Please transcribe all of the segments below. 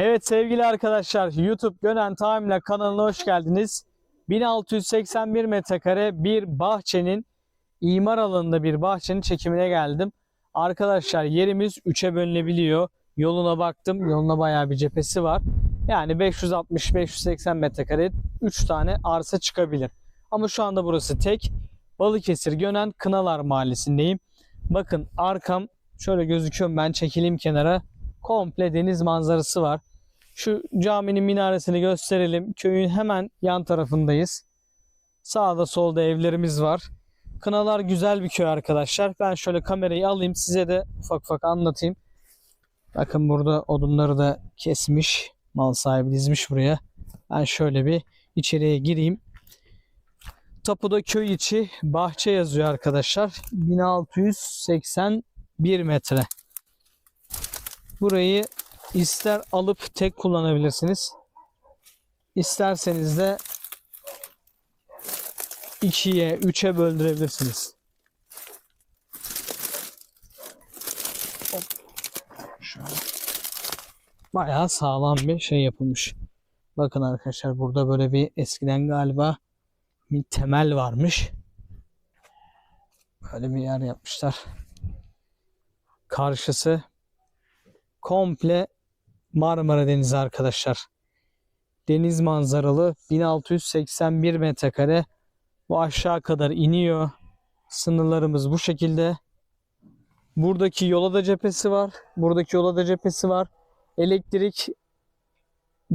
Evet sevgili arkadaşlar YouTube Gönen Time'la kanalına hoş geldiniz. 1681 metrekare bir bahçenin imar alanında bir bahçenin çekimine geldim. Arkadaşlar yerimiz 3'e bölünebiliyor. Yoluna baktım. Yoluna bayağı bir cephesi var. Yani 560-580 metrekare 3 tane arsa çıkabilir. Ama şu anda burası tek. Balıkesir Gönen Kınalar Mahallesi'ndeyim. Bakın arkam şöyle gözüküyor. Ben çekileyim kenara. Komple deniz manzarası var. Şu caminin minaresini gösterelim. Köyün hemen yan tarafındayız. Sağda solda evlerimiz var. Kınalar güzel bir köy arkadaşlar. Ben şöyle kamerayı alayım size de ufak ufak anlatayım. Bakın burada odunları da kesmiş. Mal sahibi dizmiş buraya. Ben şöyle bir içeriye gireyim. Tapuda köy içi bahçe yazıyor arkadaşlar. 1681 metre. Burayı ister alıp tek kullanabilirsiniz. İsterseniz de 2'ye 3'e böldürebilirsiniz. Hop. Bayağı sağlam bir şey yapılmış. Bakın arkadaşlar burada böyle bir eskiden galiba bir temel varmış. Böyle bir yer yapmışlar. Karşısı komple Marmara Denizi arkadaşlar. Deniz manzaralı 1681 metrekare. Bu aşağı kadar iniyor. Sınırlarımız bu şekilde. Buradaki yola da cephesi var. Buradaki yola da cephesi var. Elektrik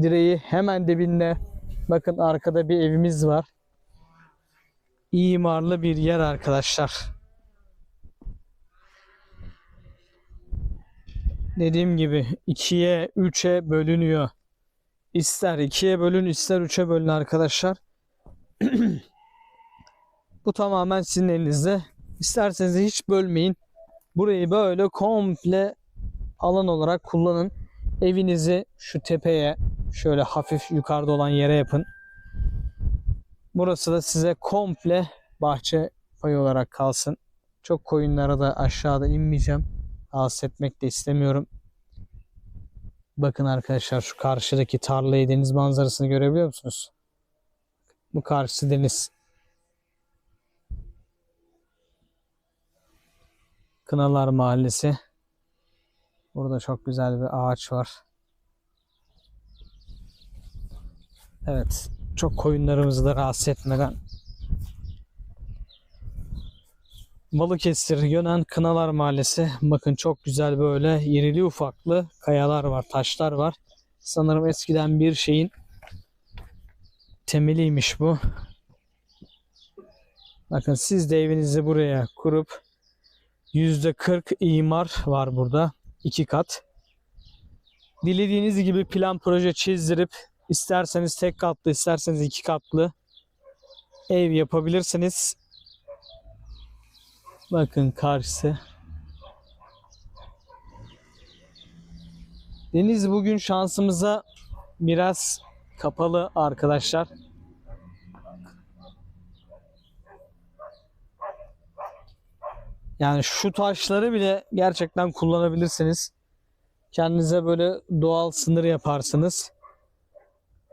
direği hemen dibinde. Bakın arkada bir evimiz var. İmarlı bir yer arkadaşlar. Dediğim gibi 2'ye 3'e bölünüyor. İster 2'ye bölün ister 3'e bölün arkadaşlar. Bu tamamen sizin elinizde. İsterseniz hiç bölmeyin. Burayı böyle komple alan olarak kullanın. Evinizi şu tepeye şöyle hafif yukarıda olan yere yapın. Burası da size komple bahçe payı olarak kalsın. Çok koyunlara da aşağıda inmeyeceğim rahatsız etmek de istemiyorum. Bakın arkadaşlar şu karşıdaki tarlayı deniz manzarasını görebiliyor musunuz? Bu karşısı deniz. Kınalar Mahallesi. Burada çok güzel bir ağaç var. Evet. Çok koyunlarımızı da rahatsız etmeden Balıkesir Gönen Kınalar Mahallesi. Bakın çok güzel böyle irili ufaklı kayalar var, taşlar var. Sanırım eskiden bir şeyin temeliymiş bu. Bakın siz de evinizi buraya kurup %40 imar var burada. iki kat. Dilediğiniz gibi plan proje çizdirip isterseniz tek katlı isterseniz iki katlı ev yapabilirsiniz. Bakın karşısı. Deniz bugün şansımıza biraz kapalı arkadaşlar. Yani şu taşları bile gerçekten kullanabilirsiniz. Kendinize böyle doğal sınır yaparsınız.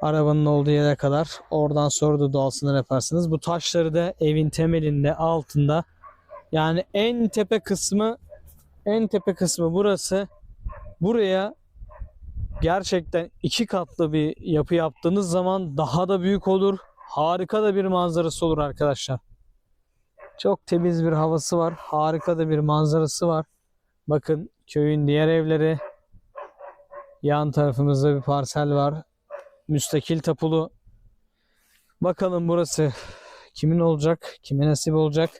Arabanın olduğu yere kadar. Oradan sonra da doğal sınır yaparsınız. Bu taşları da evin temelinde, altında yani en tepe kısmı en tepe kısmı burası. Buraya gerçekten iki katlı bir yapı yaptığınız zaman daha da büyük olur. Harika da bir manzarası olur arkadaşlar. Çok temiz bir havası var. Harika da bir manzarası var. Bakın köyün diğer evleri. Yan tarafımızda bir parsel var. Müstakil tapulu. Bakalım burası kimin olacak? Kime nasip olacak?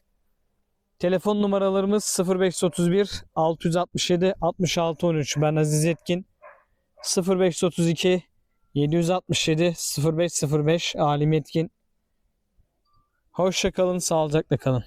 Telefon numaralarımız 0531 667 66 13. Ben Aziz Yetkin. 0532 767 0505 Alim Yetkin. Hoşça kalın, sağlıcakla kalın.